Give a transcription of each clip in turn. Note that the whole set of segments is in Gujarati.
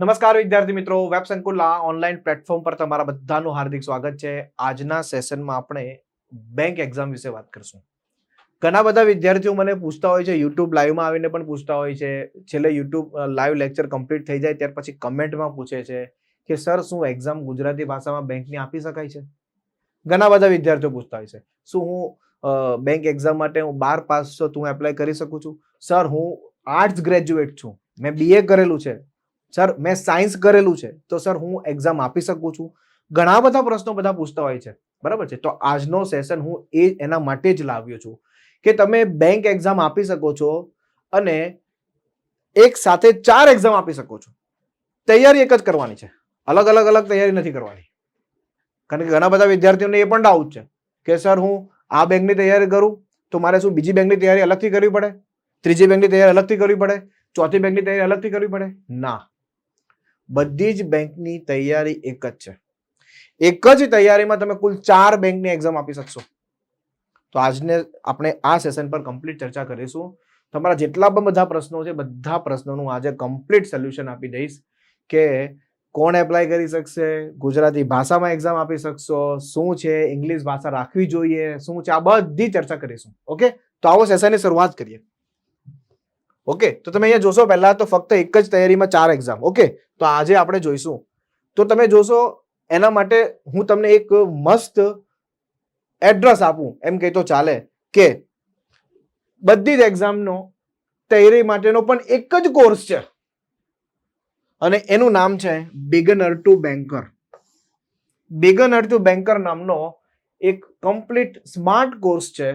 નમસ્કાર વિદ્યાર્થી મિત્રો વેબ સંકુલના ઓનલાઈન પ્લેટફોર્મ પર તમારા બધાનું હાર્દિક સ્વાગત છે. આજના સેશનમાં આપણે બેંક એક્ઝામ વિશે વાત કરશું. ઘણા બધા વિદ્યાર્થીઓ મને પૂછતા હોય છે યુટ્યુબ લાઈવમાં આવીને પણ પૂછતા હોય છે. છેલ્લે યુટ્યુબ લાઈવ લેક્ચર કમ્પ્લીટ થઈ જાય ત્યાર પછી કમેન્ટમાં પૂછે છે કે સર શું એક્ઝામ ગુજરાતી ભાષામાં બેંકની આપી શકાય છે? ઘણા બધા વિદ્યાર્થીઓ પૂછતા હોય છે. શું હું બેંક એક્ઝામ માટે હું બાર પાસ છો? તું એપ્લાય કરી શકું છું? સર હું આર્ટ્સ ગ્રેજ્યુએટ છું. મેં બીએ કરેલું છે. સર, મેં સાયન્સ કરેલું છે, તો સર હું એક્ઝામ આપી શકું છું. ઘણા બધા પ્રશ્નો બધા પૂછતા હોય છે, બરાબર છે? તો આજનો સેશન હું એ એના માટે જ લાવ્યો છું કે તમે બેંક એક્ઝામ આપી શકો છો અને એક સાથે ચાર એક્ઝામ આપી શકો છો. તૈયારી એક જ કરવાની છે. અલગ અલગ અલગ તૈયારી નથી કરવાની. કારણ કે ઘણા બધા વિદ્યાર્થીઓને એ પણ ડાઉટ છે કે સર હું આ બેંકની તૈયારી કરું તો મારે શું બીજી બેંકની તૈયારી અલગથી કરવી પડે? ત્રીજી બેંકની તૈયારી અલગથી કરવી પડે? ચોથી બેંકની તૈયારી અલગથી કરવી પડે? ના. બધી જ બેંકની તૈયારી એક જ છે. એક જ તૈયારીમાં તમે કુલ ચાર બેંકની એક્ઝામ આપી શકશો. તો આજને આપણે આ સેશન પર કમ્પ્લીટ ચર્ચા કરીશું. તમારા જેટલા પણ બધા પ્રશ્નો છે, બધા પ્રશ્નોનું આજે કમ્પ્લીટ સોલ્યુશન આપી દઈશ કે કોણ એપ્લાય કરી શકશે, ગુજરાતી ભાષામાં એક્ઝામ આપી શકશો, શું છે ઇંગ્લિશ ભાષા રાખવી જોઈએ, શું છે, આ બધી ચર્ચા કરીશું. ઓકે તો આવો સેશનની શરૂઆત કરીએ. ઓકે તો તમે અહીંયા જોશો, પહેલા તો ફક્ત એક જ તૈયારીમાં ચાર એક્ઝામ ઓકે તો આજે આપણે જોઈશું. તો તમે જોશો, એના માટે હું તમને એક મસ્ત એડ્રેસ આપું. એમ કહી તો ચાલે કે બધી જ એક્ઝામનો તૈયારી માટેનો પણ એક જ કોર્સ છે. અને એનું નામ છે beginner to banker beginner to banker નામનો એક કમ્પ્લીટ સ્માર્ટ કોર્સ છે.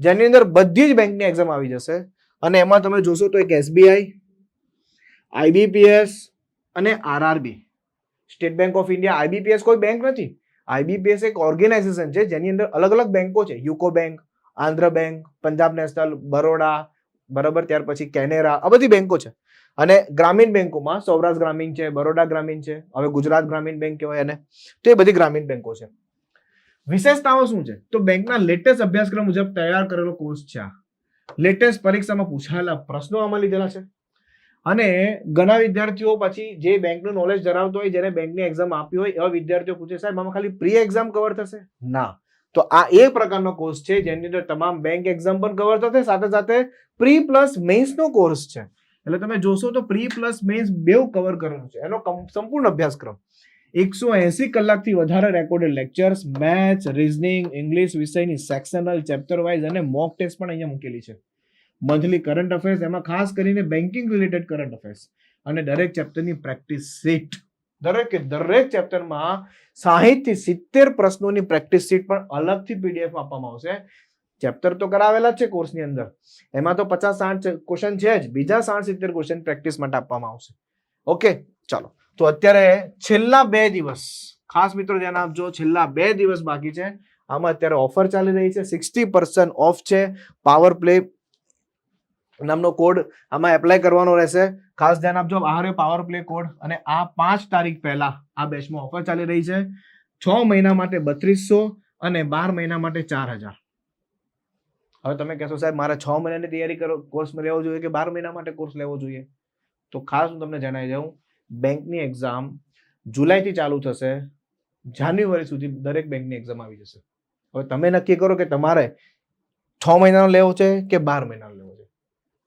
જેની અંદર બધી જ બેંકની એક્ઝામ આવી જશે. અને એમાં તમે જોશો તો એક એસબીઆઈ આઈબીપીએસ અને RRB state bank of India IBPS કોઈ બેંક નથી. આઈબીપીએસ એક ઓર્ગેનાઇઝેશન છે જેની અંદર અલગ અલગ બેંકો છે. UCO bank Andhra bank Punjab national Baroda બરાબર, ત્યાર પછી કેનેરા આ બધી બેંકો છે. અને ગ્રામીણ બેંકોમાં સૌરાષ્ટ્ર ગ્રામીણ છે, બરોડા ગ્રામીણ છે, હવે ગુજરાત ગ્રામીણ બેંક કહેવાય એને. તો એ બધી ગ્રામીણ બેંકો છે. વિશેષતાઓ શું છે? તો બેંકના લેટેસ્ટ અભ્યાસક્રમ મુજબ તૈયાર કરેલો કોર્સ છે આ. લેટેસ્ટ પરીક્ષામાં પૂછાયેલા પ્રશ્નો આમાં લીધેલા છે. અને ઘણા વિદ્યાર્થીઓ પછી જે બેંકનું નોલેજ ધરાવતો હોય, જેને બેંકની એક્ઝામ આપી હોય, એવા વિદ્યાર્થીઓ પૂછે, સાહેબ, આમાં ખાલી પ્રી એક્ઝામ કવર થશે? ના. તો આ એ પ્રકારનો કોર્સ છે, જેની અંદર તમામ બેંક એક્ઝામ પણ કવર થશે, સાથે સાથે પ્રી પ્લસ મેન્સનો કોર્સ છે. એટલે તમે જોશો તો પ્રી પ્લસ મેન્સ બેવ કવર કરેલું છે. એનો સંપૂર્ણ અભ્યાસક્રમ. એકસો એસી કલાકથી વધારે recorded lectures maths reasoning English વિષયની સેક્શનલ ચેપ્ટર વાઇઝ અને મોક ટેસ્ટ પણ અહીંયા મૂકેલી છે. મંથલી કરંટ અફેર્સ એમાં ખાસ કરીને બેન્કિંગ રિલેટેડ કરંટ અફેર્સ અને દરેક ચેપ્ટરની પ્રેક્ટિસ સીટ દરેકે દરેક ચેપ્ટરમાં સાહીઠથી સિત્તેર પ્રશ્નોની પ્રેક્ટિસ સીટ પણ અલગથી પીડીએફ આપવામાં આવશે. ચેપ્ટર તો કરાવેલા છે કોર્સની અંદર. એમાં તો પચાસ સાઠ ક્વેશ્ચન છે જ. બીજા સાઠ સિત્તેર ક્વેશ્ચન પ્રેક્ટિસ માટે આપવામાં આવશે. ઓકે ચાલો. તો અત્યારે છેલ્લા બે દિવસ, ખાસ મિત્રો ધ્યાન આપજો, છેલ્લા બે દિવસ બાકી છે. આમાં અત્યારે ઓફર ચાલી રહી છે સિક્સટી પર્સન્ટ ઓફ છે. પાવર પ્લે નામનો કોડ આમાં એપ્લાય કરવાનો રહેશે. ખાસ ધ્યાન આપજો, આ રહ્યો પાવર પ્લે કોડ અને આ પાંચ તારીખ પહેલા આ બેચમાં ઓફર ચાલી રહી છે. છ મહિના માટે બત્રીસો અને બાર મહિના માટે ચાર હજાર. હવે તમે કહેશો, સાહેબ, મારે છ મહિનાની તૈયારી કરો કોર્સ લેવો જોઈએ કે બાર મહિના માટે કોર્સ લેવો જોઈએ? તો ખાસ હું તમને જણાવી દઉં બેંકની એક્ઝામ જુલાઈથી ચાલુ થશે. જાન્યુઆરી સુધી દરેક બેંકની એક્ઝામ આવી જશે. હવે તમે નક્કી કરો કે તમારે છ મહિનાનો લેવો છે કે બાર મહિનાનો લેવો છે?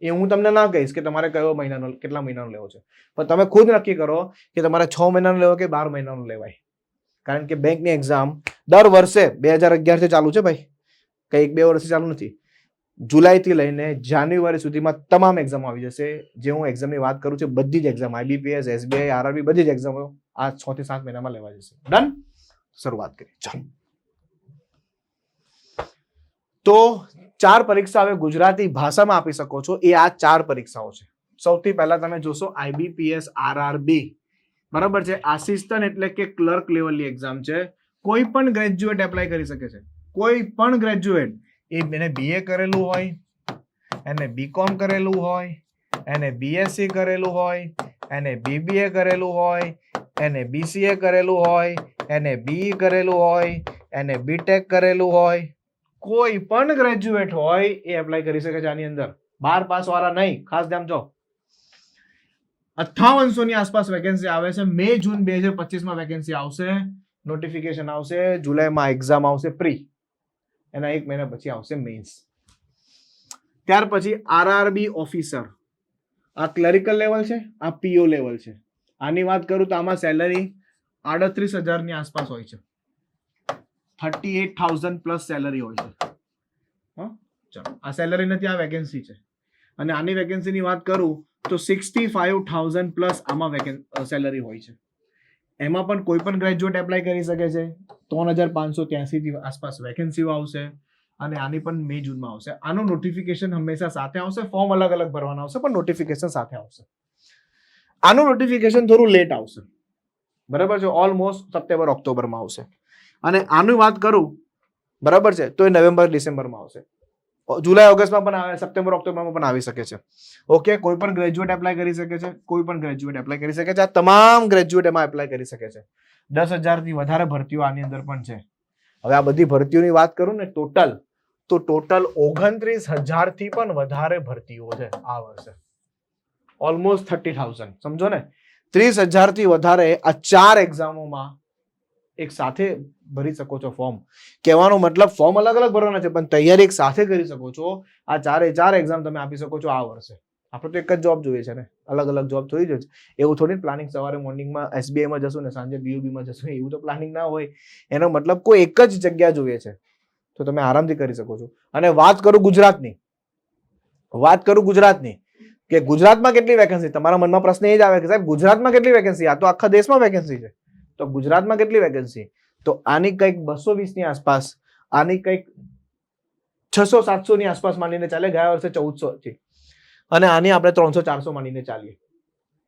એ હું તમને ના કહીશ કે તમારે કયો મહિનાનો, કેટલા મહિનાનો લેવો છે. પણ તમે ખુદ નક્કી કરો કે તમારે છ મહિનાનો લેવો કે બાર મહિનાનો લેવાય. કારણ કે બેંકની એક્ઝામ દર વર્ષે બે હજાર અગિયારથી ચાલુ છે ભાઈ. કંઈક બે વર્ષથી ચાલુ નથી. જુલાઈથી લઈને જાન્યુઆરી સુધીમાં તમામ એક્ઝામ આવી જશે. જે હું એક્ઝામની વાત કરું છું, બધી જ એક્ઝામ આઈબીપીએસ એસબીઆઈ આરઆરબી બધી જ એક્ઝામો આ છ થી સાત મહિનામાં લેવા જશે. ડન શરૂઆત કરીએ. તો ચાર પરીક્ષા હવે ગુજરાતી ભાષામાં આપી શકો છો. એ આ ચાર પરીક્ષાઓ છે. સૌથી પહેલા તમે જોશો આઈબીપીએસ આરઆરબી બરાબર છે? આસિસ્ટન્ટ એટલે કે ક્લર્ક લેવલની એક્ઝામ છે. કોઈ પણ ગ્રેજ્યુએટ એપ્લાય કરી શકે છે. કોઈ પણ ગ્રેજ્યુએટ એ એને બીએ કરેલું હોય, એને બીકોમ કરેલું હોય, એને બીએસસી કરેલું હોય, એને બીબીએ કરેલું હોય, એને બીસીએ કરેલું હોય, એને બી કરેલું હોય, એને બીટેક કરેલું હોય. કોઈ પણ ગ્રેજ્યુએટ હોય એ એપ્લાય કરી શકે છે આની અંદર. બાર પાસ વાળા નહીં. ખાસ ધ્યાન જો. અઠ્ઠાવનસો ની આસપાસ વેકેન્સી આવે છે. મે જૂન બે હજાર પચીસમાં વેકેન્સી આવશે. નોટિફિકેશન આવશે. જુલાઈમાં એક્ઝામ આવશે. પ્રી એના એક મહિના પછી આવશે મેન્સ ત્યાર પછી આરઆરબી ઓફિસર આ ક્લરિકલ લેવલ છે, આ પીઓ લેવલ છે. આની વાત કરું તો આમાં સેલરી આડત્રીસ હજારની આસપાસ હોય છે. Thirty eight thousand plus salary હોય છે. હા? ચાલો, આ સેલરી નથી, આ વેકેન્સી છે. અને આની વેકેન્સીની વાત કરું તો સિક્સટી ફાઇવ થાઉઝન્ડ પ્લસ આમાં વેકેન સેલરી હોય છે. એમાં પણ કોઈ પણ ગ્રેજ્યુએટ એપ્લાય કરી શકે છે, ત્રણ હજાર પાંચસો ત્યાંસીથી આસપાસ વેકેન્સીઓ આવશે અને આની પણ મે જૂનમાં આવશે. આનું નોટિફિકેશન હંમેશા સાથે આવશે ફોર્મ અલગ અલગ ભરવાના આવશે, પણ નોટિફિકેશન સાથે આવશે. આનું નોટિફિકેશન થોડું લેટ આવશે. બરાબર છે? ઓલમોસ્ટ સપ્ટેમ્બર, ઓક્ટોબરમાં આવશે. અને આની વાત કરું, બરાબર છે? તો એ નવેમ્બર, ડિસેમ્બરમાં આવશે. જુલાઈ, ઓગસ્ટમાં પણ આવે, સપ્ટેમ્બર, ઓક્ટોબરમાં પણ આવી શકે છે. ઓકે, કોઈ પણ ગ્રેજ્યુએટ એપ્લાય કરી શકે છે, કોઈ પણ ગ્રેજ્યુએટ એપ્લાય કરી શકે છે. આ તમામ ગ્રેજ્યુએટ એમાં એપ્લાય કરી શકે છે. દસ હજારથી વધારે ભરતીઓ આની અંદર પણ છે. હવે આ બધી ભરતીઓની વાત કરું ને ટોટલ તો ટોટલ ઓગણત્રીસ હજારથી પણ વધારે ભરતીઓ છે આ વર્ષે. ઓલમોસ્ટ થર્ટી થાઉઝન્ડ સમજો ને? ત્રીસ હજારથી વધારે આ ચાર એક્ઝામોમાં એક સાથે ભરી શકો છો ફોર્મ કહેવાનો મતલબ ફોર્મ અલગ અલગ ભરવાના છે, પણ તૈયારી એક સાથે કરી શકો છો. આ ચારે, ચાર એક્ઝામ તમે આપી શકો છો આ વર્ષે. આપણે તો એક જ જોબ જોઈએ છે ને. અલગ અલગ જોબ થોડી જ એવું થોડી પ્લાનિંગ સવારે મોર્નિંગમાં એસબીઆઈમાં જશું ને, સાંજે બીયુબીમાં જશું, એવું તો પ્લાનિંગ ના હોય. એનો મતલબ કોઈ એક જ જગ્યા જોઈએ છે. તો તમે આરામથી કરી શકો છો. અને વાત કરું ગુજરાતની. વાત કરું ગુજરાતની. કે ગુજરાતમાં કેટલી વેકેન્સી તમારા મનમાં પ્રશ્ન એ જ આવે કે સાહેબ, ગુજરાતમાં કેટલી વેકેન્સી આ તો આખા દેશમાં વેકેન્સી છે. તો ગુજરાતમાં કેટલી વેકેન્સી તો આની કંઈક બસો વીસની આસપાસ, આની કંઈક છસો સાતસોની આસપાસ માનીને ચાલે, ગયા વર્ષે ચૌદસો હતી અને આની આપણે ત્રણસો ચારસો માનીને ચાલીએ.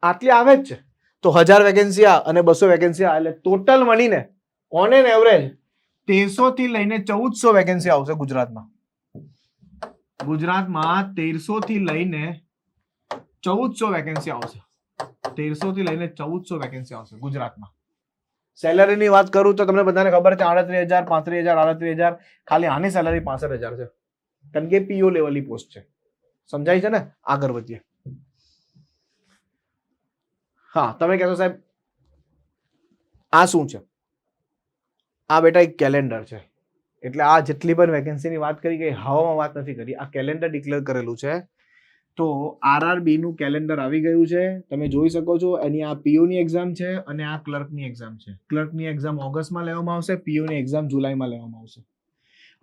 આટલી આવે જ છે. તો હજાર વેકેન્સી આ અને બસો વેકેન્સી આ, એટલે ટોટલ મળીને ઓન એન એવરેજ તેરસો થી લઈને ચૌદસો વેકેન્સી આવશે ગુજરાતમાં. ગુજરાતમાં તેરસો થી લઈને ચૌદસો વેકેન્સી આવશે. તેરસો થી લઈને ચૌદસો વેકેન્સી આવશે ગુજરાતમાં. સેલરીની વાત કરું તો તમને બધાને ખબર છે આડત્રીસ હજાર, પાંત્રીસ હજાર, આડત્રીસ હજાર. ખાલી આની સેલરી પાસઠ હજાર છે. કારણ કે પીઓ લેવલની પોસ્ટ છે. સમજાય છે ને? આગળ વધીએ. હા, તમે કહેશો સાહેબ, આ શું છે? આ બેટા એક કેલેન્ડર છે. એટલે આ જેટલી પણ વેકેન્સીની વાત કરી કે હવામાં વાત નથી કરી, આ કેલેન્ડર ડિક્લેર કરેલું છે. તો આરઆરબી નું કેલેન્ડર આવી ગયું છે. તમે જોઈ શકો છો, એની આ પીયુની એક્ઝામ છે અને આ ક્લર્કની એક્ઝામ છે. ક્લર્કની એક્ઝામ ઓગસ્ટમાં લેવામાં આવશે પીયુની એક્ઝામ જુલાઈમાં લેવામાં આવશે.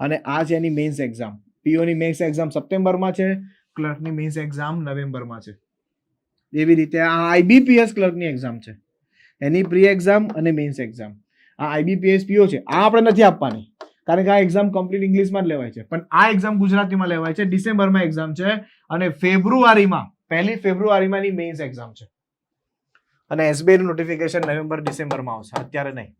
અને આ છે એની મેન્સ એક્ઝામ પીયુની મેન્સ એક્ઝામ સપ્ટેમ્બરમાં છે ક્લર્કની મેન્સ એક્ઝામ નવેમ્બરમાં છે. એવી રીતે આ આઈબીપીએસ ક્લર્કની એક્ઝામ છે. એની પ્રી એક્ઝામ અને મેન્સ એક્ઝામ આ આઈબીપીએસ પીઓ છે. આ આપણે નથી આપવાની. કારણ કે આ એક્ઝામ કમ્પ્લીટ ઇંગ્લિશમાં જ લેવાય છે. પણ આ એક્ઝામ ગુજરાતીમાં લેવાય છે. ડિસેમ્બરમાં એક્ઝામ છે અને ફેબ્રુઆરીમાં, પહેલી ફેબ્રુઆરીમાં મેઇન્સ એક્ઝામ છે. અને એસબીઆઈ નોટિફિકેશન નવેમ્બર, ડિસેમ્બરમાં આવશે. અત્યારે નહીં.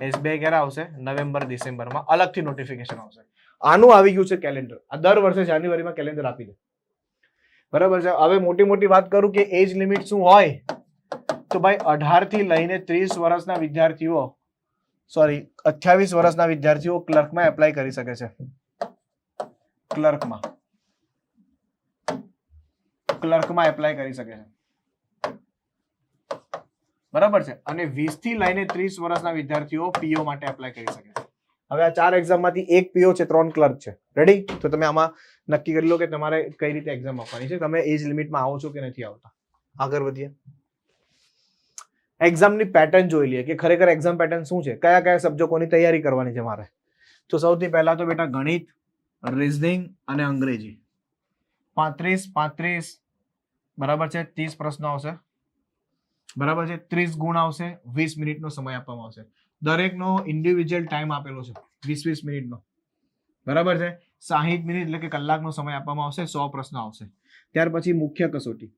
એસબીઆઈ ક્યારે આવશે? નવેમ્બર, ડિસેમ્બરમાં. અલગથી નોટિફિકેશન આવશે. આનું આવી ગયું છે કેલેન્ડર આ દર વર્ષે જાન્યુઆરીમાં કેલેન્ડર આપી દે. બરાબર છે? હવે મોટી મોટી વાત કરું કે એજ લિમિટ શું હોય? તો ભાઈ અઢારથી લઈને ત્રીસ વર્ષના વિદ્યાર્થીઓ સોરી અઠ્યાવીસ વર્ષના વિદ્યાર્થીઓ ક્લર્કમાં એપ્લાય કરી શકે છે. ક્લર્કમાં. ક્લર્કમાં એપ્લાય કરી શકે છે. બરાબર છે? અને વીસથી લઈને ત્રીસ વર્ષના વિદ્યાર્થીઓ પીઓ માટે એપ્લાય કરી શકે છે. હવે આ ચાર એક્ઝામમાંથી એક પીઓ છે, ત્રણ ક્લર્ક છે. રેડી તો તમે આમાં નક્કી કરી લો કે તમારે કઈ રીતે એક્ઝામ આપવાની છે. તમે એજ લિમિટમાં આવો છો કે નથી આવતા. આગળ વધીએ. એક્ઝામની પેટર્ન જોઈ લઈએ કે ખરેખર એક્ઝામ પેટર્ન શું છે? કયા કયા સબ્જેક્ટોની તૈયારી કરવાની છે મારે? તો સૌથી પહેલા તો બેટા ગણિત રિઝનિંગ અને અંગ્રેજી. પાંત્રીસ પાંત્રીસ. બરાબર છે? ત્રીસ પ્રશ્નો આવશે. બરાબર છે? ત્રીસ ગુણ આવશે. વીસ મિનિટનો સમય આપવામાં આવશે. દરેકનો ઇન્ડિવિજ્યુઅલ ટાઈમ આપેલો છે. વીસ વીસ મિનિટનો. બરાબર છે? સાહીઠ મિનિટ એટલે કે કલાકનો સમય આપવામાં આવશે. સો પ્રશ્નો આવશે. ત્યાર પછી મુખ્ય કસોટી.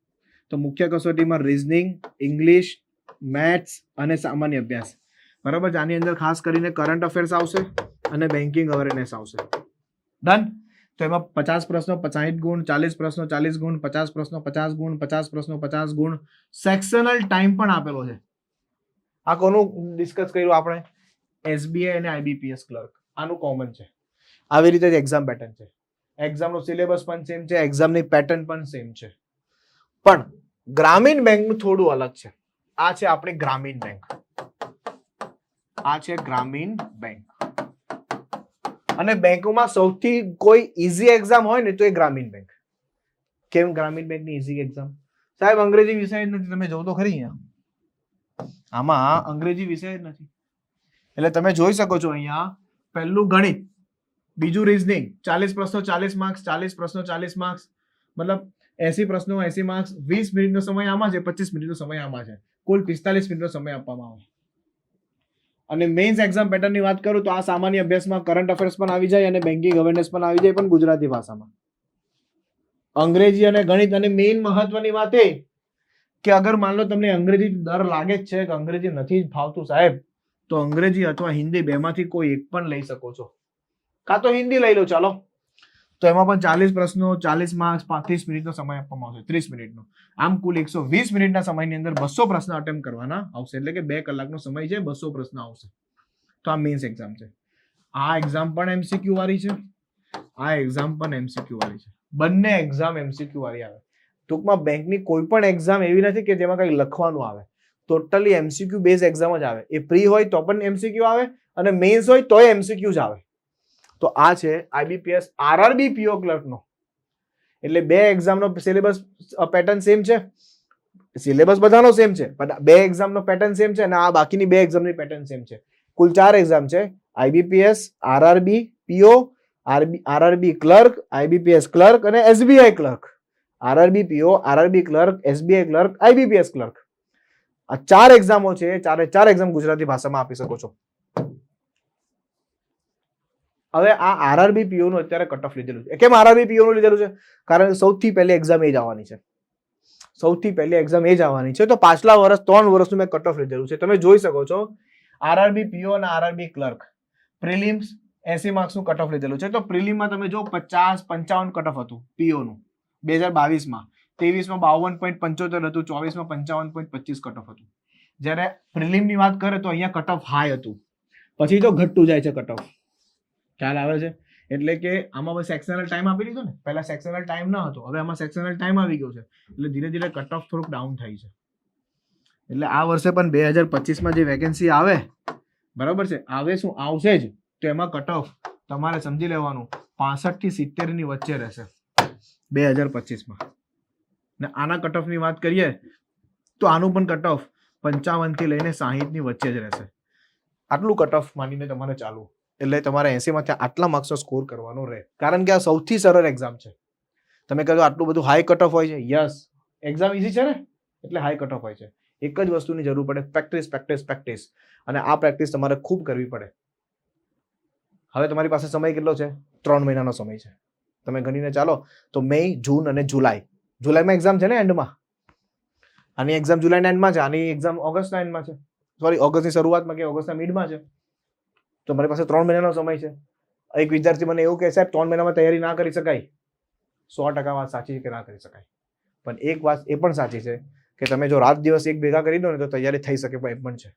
તો મુખ્ય કસોટીમાં રિઝનિંગ ઇંગ્લિશ મેથ્સ અને સામાન્ય અભ્યાસ. બરાબર? છે આની અંદર ખાસ કરીને કરંટ અફેર્સ આવશે અને બેન્કિંગ અવેરનેસ આવશે. ડન તો એમાં પચાસ પ્રશ્નો, પચાસ ગુણ, ચાલીસ પ્રશ્નો, ચાલીસ ગુણ, પચાસ પ્રશ્નો, પચાસ ગુણ, પચાસ પ્રશ્નો, પચાસ ગુણ. સેક્શનલ ટાઈમ પણ આપેલો છે. આ કોનું ડિસ્કસ કર્યું આપણે? એસબીઆઈ અને આઈબીપીએસ ક્લર્ક આનું કોમન છે. આવી રીતે જ એક્ઝામ પેટર્ન છે. એક્ઝામનો સિલેબસ પણ સેમ છે. એક્ઝામની પેટર્ન પણ સેમ છે. પણ ગ્રામીણ બેંકનું થોડું અલગ છે. આ છે આપણી ગ્રામીણ બેંક. આ છે ગ્રામીણ બેંક. અને બેંકોમાં સૌથી કોઈ ઈઝી એક્ઝામ હોય ને તો એ ગ્રામીણ બેંક. કેમ ગ્રામીણ બેંકની ઈઝી એક્ઝામ સાહેબ, અંગ્રેજી વિષય નથી, તમે જોવો તો ખરી આમાં અંગ્રેજી વિષય જ નથી. એટલે તમે જોઈ શકો છો અહીંયા, પહેલું ગણિત, બીજું રીઝનિંગ ચાલીસ પ્રશ્નો ચાલીસ માર્ક્સ ચાલીસ પ્રશ્નો ચાલીસ માર્ક્સ મતલબ એસી પ્રશ્નો, એસી માર્ક્સ વીસ મિનિટનો સમય આમાં છે, પચીસ મિનિટનો સમય આમાં છે. કુલ પિસ્તાલીસ મિનિટનો સમય આપવામાં આવે. અને મેઇન્સ એક્ઝામ પેટર્નની વાત કરું તો આ સામાન્ય અભ્યાસમાં કરંટ અફેર્સ પણ આવી જાય અને બેન્કિંગ ગવર્નન્સ પણ આવી જાય, પણ ગુજરાતી ભાષામાં. અંગ્રેજી અને ગણિત અને મેઇન મહત્વની વાત એ કે અગર માન લો તમને અંગ્રેજી ડર લાગે જ છે કે અંગ્રેજી નથી જ ફાવતું સાહેબ, તો અંગ્રેજી અથવા હિન્દી બેમાંથી કોઈ એક પણ લઈ શકો છો. કાં તો હિન્દી લઈ લો, ચાલો. તો એમાં પણ ચાલીસ પ્રશ્નો, ચાલીસ માર્ક્સ પાંત્રીસ મિનિટનો સમય આપવામાં આવશે. ત્રીસ મિનિટનો. આમ કુલ એકસો વીસ મિનિટના સમયની અંદર બસો પ્રશ્ન અટેમ્પ કરવાના આવશે. એટલે કે બે કલાકનો સમય છે, બસો પ્રશ્ન આવશે. તો આ મેન્સ એક્ઝામ છે. આ એક્ઝામ પણ એમસીક્યુ વાળી છે. આ એક્ઝામ પણ એમસીક્યુ વાળી છે. બંને એક્ઝામ એમસીક્યુ વાળી આવે. ટૂંકમાં બેંકની કોઈ પણ એક્ઝામ એવી નથી કે જેમાં કંઈ લખવાનું આવે. ટોટલી એમસીક્યુ બેઝ એક્ઝામ જ આવે. એ પ્રી હોય તો પણ એમસીક્યુ આવે અને મેન્સ હોય તોય એમસીક્યુ જ આવે. તો આ છે આઈબીપીએસ આરઆરબી પીઓ ક્લર્કનો એટલે બે એક્ઝામનો સિલેબસ પેટર્ન સેમ છે. સિલેબસ બધાનો સેમ છે, પણ બે એક્ઝામનો પેટર્ન સેમ છે અને આ બાકીની બે એક્ઝામની પેટર્ન સેમ છે. કુલ ચાર એક્ઝામ છે IBPS RRB PO RB RRB clerk IBPS clerk અને SBI clerk RRB PO RRB clerk SBI clerk IBPS clerk આ ચાર એક્ઝામો છે, ચારે ચાર એક્ઝામ ગુજરાતી ભાષામાં આપી શકો છો. હવે આ આરઆરબી પીઓનું અત્યારે કટ ઓફ લીધેલું છે. કેમ આરઆરબી પીઓનું લીધેલું છે? કારણ કે સૌથી પહેલી એક્ઝામ એ જ આવવાની છે. સૌથી પહેલી એક્ઝામ એ જ આવવાની છે. તો પાછલા વર્ષ, ત્રણ વર્ષનું મેં કટ ઓફ લીધેલું છે. તમે જોઈ શકો છો આરઆરબી પીઓ અને આરઆરબી ક્લર્ક પ્રિલિમ્સ એસી માર્ક્સનું કટ ઓફ લીધેલું છે. તો પ્રિલિમમાં તમે જો પચાસ, પંચાવન કટ ઓફ હતું પીઓનું બે હજાર બાવીસમાં. ત્રેવીસમાં બાવન પોઈન્ટ પંચોતેર હતું, ચોવીસમાં પંચાવન પોઈન્ટ પચીસ કટ ઓફ હતું. જ્યારે પ્રિલિમની વાત કરે તો અહીંયા કટ ઓફ હાઈ હતું. પછી તો ઘટતું જાય છે કટ ઓફ ખ્યાલ આવે છે? એટલે કે આમાં બસ સેક્શનલ ટાઈમ આપી દીધો ને? પહેલા સેક્શનલ ટાઈમ ન હતો. હવે આમાં સેક્શનલ ટાઈમ આવી ગયો છે. એટલે ધીરે ધીરે કટ ઓફ થોડુંક ડાઉન થાય છે. એટલે આ વર્ષે પણ બે હજાર પચીસમાં જે વેકેન્સી આવે, બરાબર છે? આવે શું? આવશે જ. તો એમાં કટ ઓફ તમારે સમજી લેવાનું. પાસઠથી સિત્તેરની વચ્ચે રહેશે. બે હજાર પચીસમાં. ને આના કટ ઓફની વાત કરીએ, તો આનું પણ કટ ઓફ પંચાવનથી લઈને સાહીઠની વચ્ચે જ રહેશે. આટલું કટ ઓફ માનીને તમારે ચાલુ એટલે તમારે એસીમાંથી આટલા માર્ક્સનો સ્કોર કરવાનો રહે. કારણ કે આ સૌથી સરળ એક્ઝામ છે. તમે કહો આટલું બધું હાઈ કટ ઓફ હોય છે? યસ એક્ઝામ ઇઝી છે ને? એટલે હાઈ કટ ઓફ હોય છે. એક જ વસ્તુની જરૂર પડે. પ્રેક્ટિસ પ્રેક્ટિસ પ્રેક્ટિસ અને આ પ્રેક્ટિસ તમારે ખૂબ કરવી પડે. હવે તમારી પાસે સમય કેટલો છે? ત્રણ મહિનાનો સમય છે. તમે ગણીને ચાલો તો મે જૂન અને જુલાઈ જુલાઈમાં એક્ઝામ છે ને એન્ડમાં આની એક્ઝામ જુલાઈના એન્ડમાં છે? આની એક્ઝામ ઓગસ્ટના એન્ડમાં છે? સોરી ઓગસ્ટની શરૂઆતમાં કે ઓગસ્ટના મિડમાં છે? તો મારી પાસે ત્રણ મહિનાનો સમય છે. એક વિદ્યાર્થી મને એવું કહે, સાહેબ, ત્રણ મહિનામાં તૈયારી ના કરી શકાય. સો ટકા વાત સાચી છે કે ના કરી શકાય. પણ એક વાત એ પણ સાચી છે કે તમે જો રાત દિવસ એક ભેગા કરી દો ને તો તૈયારી થઈ શકે પણ એ પણ છે.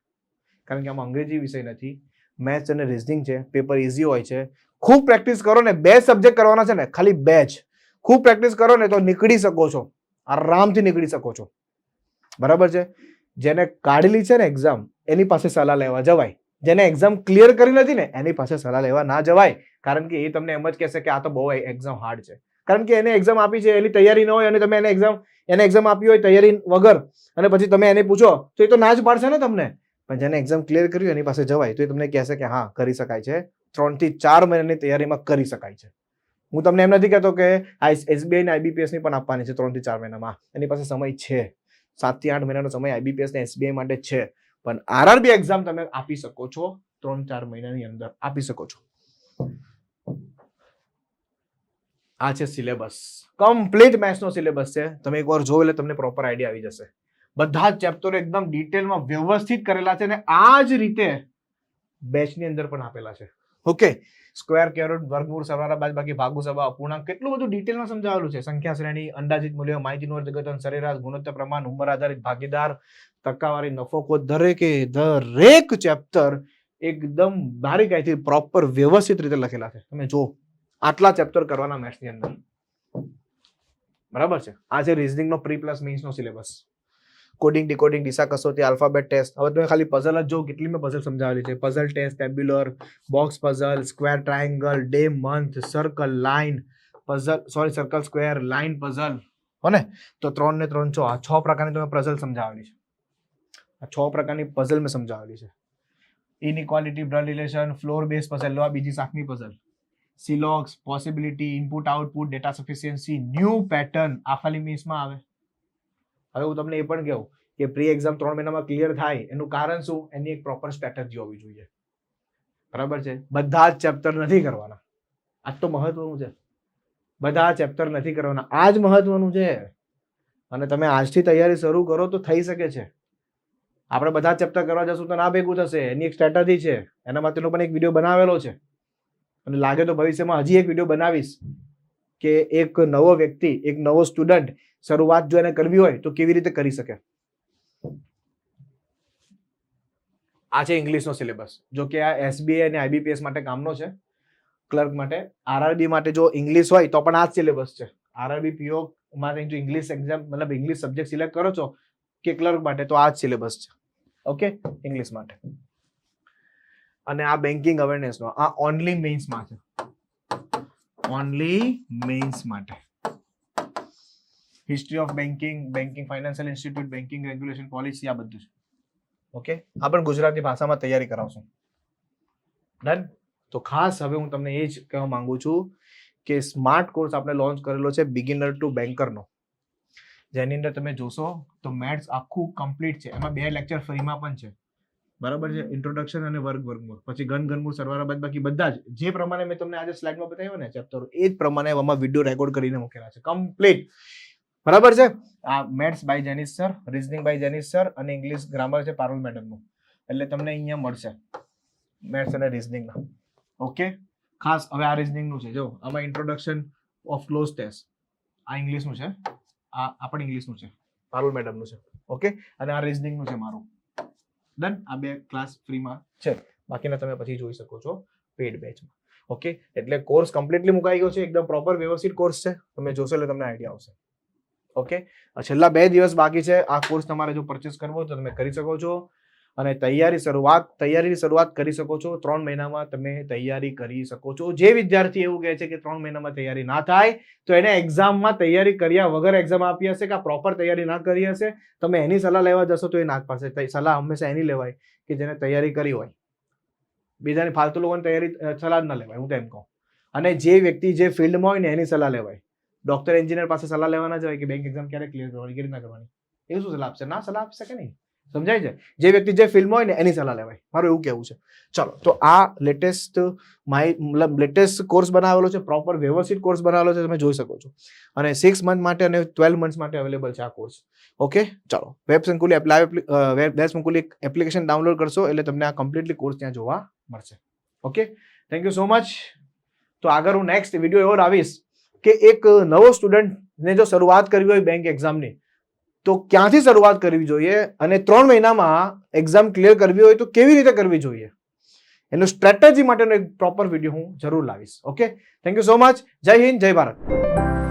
કારણ કે આમાં અંગ્રેજી વિષય નથી, મેથ્સ અને રિઝનિંગ છે, પેપર ઇઝી હોય છે. ખૂબ પ્રેક્ટિસ કરો ને, બે સબ્જેક્ટ કરવાના છે ને, ખાલી બે જ. ખૂબ પ્રેક્ટિસ કરો ને તો નીકળી શકો છો. આરામથી નીકળી શકો છો. બરાબર છે? જેને કાઢેલી છે ને એક્ઝામ એની પાસે સલાહ લેવા જવાય. જેને એક્ઝામ ક્લિયર કરી નથી ને, એની પાસે સલાહ લેવા ના જવાય. કારણ કે એ તમને એમ જ કહેશે કે આ તો બહુ એક્ઝામ હાર્ડ છે. કારણ કે એને એક્ઝામ આપી છે, એની તૈયારી ન હોય અને તમે એને એક્ઝામ એને એક્ઝામ આપી હોય તૈયારી વગર, અને પછી તમે એને પૂછો, તો એ તો ના જ પાડશે ને તમને. પણ જેને એક્ઝામ ક્લિયર કર્યું એની પાસે જવાય, તો એ તમને કહેશે કે હા, કરી શકાય છે. ત્રણથી ચાર મહિનાની તૈયારીમાં કરી શકાય છે. હું તમને એમ નથી કહેતો કે એસબીઆઈ ને આઈબીપીએસની પણ આપવાની છે ત્રણથી ચાર મહિનામાં. એની પાસે સમય છે. સાતથી આઠ મહિનાનો સમય આઈબીપીએસ ને એસબીઆઈ માટે છે. પણ આરઆરબી એક્ઝામ તમે આપી શકો છો, ત્રણ ચાર મહિનાની અંદર આપી શકો છો. આ છે સિલેબસ કમ્પ્લીટ મેથ્સનો સિલેબસ છે. તમે એકવાર જોવો એટલે તમને પ્રોપર આઈડિયા આવી જશે. બધા જ ચેપ્ટરો એકદમ ડિટેલમાં વ્યવસ્થિત કરેલા છે અને આ જ રીતે બેચની અંદર પણ આપેલા છે. ઓકે સ્ક્વેર કેરોટ વર્ગમૂળ સરવાળા બાદ બાકી ભાગુ સભા અપૂર્ણાંક કેટલું બધું ડિટેલમાં સમજાવેલું છે? સંખ્યા, શ્રેણી, અંદાજિત મૂલ્ય માહિતીનું અર્થઘટન સરેરાશ, ગુણોત્તર, પ્રમાણ, ઉંમર આધારિત, ભાગીદાર, ટકાવારી, નફો કોત દરેકે દરેક ચેપ્ટર એકદમ બારીકાઈથી પ્રોપર વ્યવસ્થિત રીતે લખેલા છે. તમે જો આટલા ચેપ્ટર કરવાના મેથ્સની અંદર. બરાબર છે? આ છે રિઝનિંગનો પ્રી પ્લસ મીન્સનો સિલેબસ કોડિંગ ડીકોડિંગ ડીસા કસોટી આલ્ફાબેટ ટેસ્ટ હવે તમે ખાલી પઝલ જ જો કેટલી મેં પઝલ સમજાવેલી છે. Puzzle test tabular box puzzle square triangle day month circle line puzzle sorry circle square line puzzle હો ને? તો ત્રણ ને ત્રણ છ. આ છ પ્રકારની તમે પઝલ સમજાવેલી છે. આ છ પ્રકારની પઝલ મેં સમજાવેલી છે. Inequality blood relation floor base puzzle લો, આ બીજી શાકની puzzle syllogism possibility input output data sufficiency new pattern આ ખાલી મીન્સમાં આવે. હવે હું તમને એ પણ કહું કે પ્રી એક્ઝામ ત્રણ મહિનામાં ક્લિયર થાય, એનું કારણ શું? એની એક પ્રોપર સ્ટ્રેટેજી હોવી જોઈએ. બરાબર છે? બધા જ ચેપ્ટર નથી કરવાના. આ તો મહત્વનું છે. બધા ચેપ્ટર નથી કરવાના. આ જ મહત્વનું છે. અને તમે આજથી તૈયારી શરૂ કરો તો થઈ શકે છે. આપણે બધા ચેપ્ટર કરવા જશું તો ના ભેગું થશે. એની એક સ્ટ્રેટેજી છે. એના માટેનો પણ એક વીડિયો બનાવેલો છે. અને લાગે તો ભવિષ્યમાં હજી એક વીડિયો બનાવીશ કે એક નવો વ્યક્તિ, એક નવો સ્ટુડન્ટ શરૂઆત જો એને કરવી હોય તો કેવી રીતે કરી શકે? આ છે ઇંગ્લિશનો સિલેબસ. જો કે આ એસબીઆઈ અને આઈબીપીએસ માટે કામનો છે. ક્લર્ક માટે. આરઆરબી માટે જો ઇંગ્લિશ હોય તો પણ આ જ સિલેબસ છે. આરઆરબી પીઓ માટે જો ઇંગ્લિશ એક્ઝામ મતલબ ઇંગ્લિશ સબ્જેક્ટ સિલેક્ટ કરો છો કે ક્લર્ક માટે તો આ જ સિલેબસ છે. ઓકે? ઇંગ્લિશ માટે. અને આ બેન્કિંગ અવેરનેસનો. આ ઓનલી મેઇન્સમાં છે. ઓનલી મેઇન્સ માટે. History of banking banking financial institute banking regulation policy આ બધું છે. ઓકે આ પણ ગુજરાતી ભાષામાં તૈયારી કરાવશું. ડન તો ખાસ હવે હું તમને એ જ કહેવા માંગુ છું કે સ્માર્ટ કોર્સ આપણે લોન્ચ કરેલો છે બિગિનર ટુ બેન્કરનો જેની અંદર તમે જોશો તો મેથ્સ આખું કમ્પ્લીટ છે. એમાં બે લેક્ચર ફ્રીમાં પણ છે. બરાબર છે? ઇન્ટ્રોડક્શન અને વર્ગ વર્ગમૂળ પછી ઘન ઘનમૂળ સરવાળા બાદ બાકી બધા જ. જે પ્રમાણે મેં તમને આજે સ્લાઇડમાં બતાવ્યો ને ચેપ્ટર એ જ પ્રમાણે આમાં વીડિયો રેકોર્ડ કરીને મૂકેલા છે. કમ્પ્લીટ બરાબર છે? આ maths by Jenis sir, reasoning by Jenis sir અને ઇંગ્લિશ ગ્રામર છે પારુલ મેડમનું. એટલે તમને અહીંયા મળશે મેથ્સ અને રિઝનિંગના. ઓકે? ખાસ હવે આ રીઝનિંગનું છે. જો, આમાં ઇન્ટ્રોડક્શન ઓફ ક્લોઝ ટેસ્ટ આ ઇંગ્લિશનું છે. આ આ પણ ઇંગ્લિશનું છે. પારુલ મેડમનું છે. ઓકે? અને આ રીઝનિંગનું છે મારું. ડન આ બે ક્લાસ ફ્રીમાં છે. બાકીના તમે પછી જોઈ શકો છો પેડ બેચમાં ઓકે? એટલે કોર્સ કમ્પ્લીટલી મુકાઈ ગયો છે. એકદમ પ્રોપર વ્યવસ્થિત કોર્સ છે. તમે જોશો એટલે તમને આઈડિયા આવશે. ઓકે છેલ્લા બે દિવસ બાકી છે. આ કોર્સ તમારે જો પરચેસ કરવો તો તમે કરી શકો છો. અને તૈયારી શરૂઆત, તૈયારીની શરૂઆત કરી શકો છો. ત્રણ મહિનામાં તમે તૈયારી કરી શકો છો. જે વિદ્યાર્થી એવું કહે છે કે ત્રણ મહિનામાં તૈયારી ના થાય, તો એને એક્ઝામમાં તૈયારી કર્યા વગર એક્ઝામ આપી હશે કે પ્રોપર તૈયારી ના કરી હશે? તમે એની સલાહ લેવા જશો તો એ ના પાસે સલાહ હંમેશા એની લેવાય કે જેને તૈયારી કરી હોય. બીજાની ફાલતુ લોકોની તૈયારી સલાહ જ ના લેવાય. હું તો એમ કહું. અને જે વ્યક્તિ જે ફિલ્ડમાં હોય ને એની સલાહ લેવાય. ડોક્ટર એન્જિનિયર પાસે સલાહ લેવાના જવાય કે બેંક એક્ઝામ ક્યારે ક્લિયર કરવાની, કેવી રીતના કરવાની? એવું શું સલાહ આપશે? ના સલાહ આપી શકે નહીં? સમજાય છે? જે વ્યક્તિ જે ફિલ્મ હોય ને, એની સલાહ લેવાય. મારું એવું કહેવું છે. ચલો, તો આ લેટેસ્ટ માય, મતલબ લેટેસ્ટ કોર્સ બનાવેલો છે પ્રોપર વ્યવસ્થિત કોર્સ બનાવેલો છે, તમે જોઈ શકો છો. અને સિક્સ મંથ માટે અને ટ્વેલ્વ મંથ્સ માટે અવેલેબલ છે આ કોર્સ ઓકે ચાલો. વેબ સંકુલી વેબ સંકુલી એપ્લિકેશન ડાઉનલોડ કરશો, એટલે તમને આ કમ્પ્લીટલી કોર્સ ત્યાં જોવા મળશે. Okay thank you so much તો આગળ હું નેક્સ્ટ વીડિયો એવો લાવીશ કે એક નવો સ્ટુડન્ટને જો શરૂઆત કરવી હોય બેંક એક્ઝામની તો ક્યાંથી શરૂઆત કરવી જોઈએ અને ત્રણ મહિનામાં એક્ઝામ ક્લિયર કરવી હોય તો કેવી રીતે કરવી જોઈએ? એનું સ્ટ્રેટેજી માટેનો એક પ્રોપર વીડિયો હું જરૂર લાવીશ. Okay thank you so much Jai Hind, Jai Bharat.